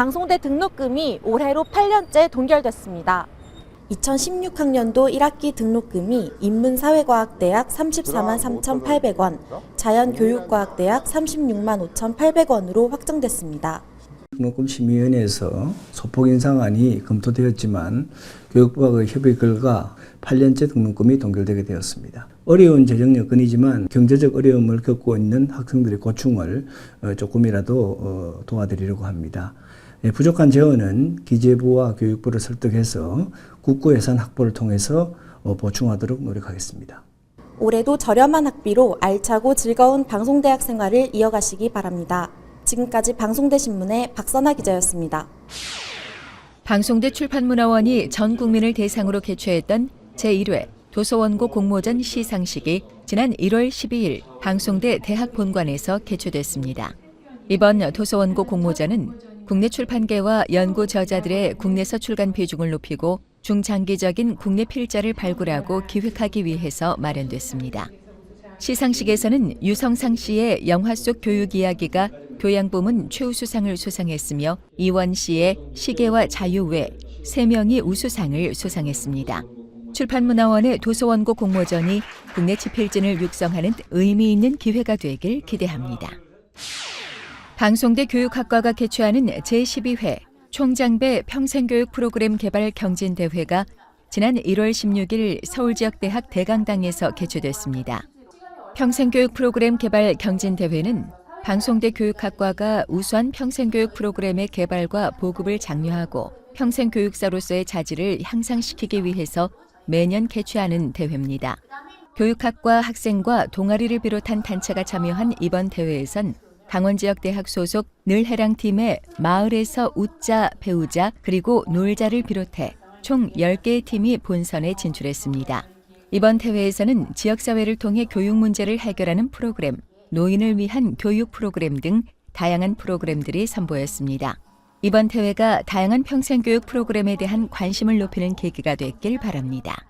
방송대 등록금이 올해로 8년째 동결됐습니다. 2016학년도 1학기 등록금이 인문사회과학대학 34만 3,800원, 자연교육과학대학 36만 5,800원으로 확정됐습니다. 등록금 심의위원회에서 소폭 인상안이 검토되었지만 교육부와의 협의 결과 8년째 등록금이 동결되게 되었습니다. 어려운 재정 여건이지만 경제적 어려움을 겪고 있는 학생들의 고충을 어, 조금이라도 어, 도와드리려고 합니다. 예, 부족한 재원은 기재부와 교육부를 설득해서 국고 예산 확보를 통해서 어, 보충하도록 노력하겠습니다. 올해도 저렴한 학비로 알차고 즐거운 방송대학 생활을 이어가시기 바랍니다. 지금까지 방송대 신문의 박선아 기자였습니다. 방송대 출판문화원이 전 국민을 대상으로 개최했던 제1회 도서원고 공모전 시상식이 지난 1월 12일 방송대 대학 본관에서 개최됐습니다. 이번 도서원고 공모전은 국내 출판계와 연구 저자들의 국내서 출간 비중을 높이고 중장기적인 국내 필자를 발굴하고 기획하기 위해서 마련됐습니다. 시상식에서는 유성상 씨의 영화 속 교육 이야기가 교양부문 최우수상을 수상했으며 이원 씨의 시계와 자유 외 3명이 우수상을 수상했습니다. 출판문화원의 도서원고 공모전이 국내 집필진을 육성하는 의미 있는 기회가 되길 기대합니다. 방송대 교육학과가 개최하는 제12회 총장배 평생교육 프로그램 개발 경진대회가 지난 1월 16일 서울지역대학 대강당에서 개최됐습니다. 평생교육 프로그램 개발 경진대회는 방송대 교육학과가 우수한 평생교육 프로그램의 개발과 보급을 장려하고 평생교육사로서의 자질을 향상시키기 위해서 매년 개최하는 대회입니다. 교육학과 학생과 동아리를 비롯한 단체가 참여한 이번 대회에선 강원지역대학 소속 늘해랑팀의 마을에서 웃자 배우자 그리고 놀자를 비롯해 총 10개의 팀이 본선에 진출했습니다. 이번 대회에서는 지역사회를 통해 교육 문제를 해결하는 프로그램, 노인을 위한 교육 프로그램 등 다양한 프로그램들이 선보였습니다. 이번 대회가 다양한 평생교육 프로그램에 대한 관심을 높이는 계기가 됐길 바랍니다.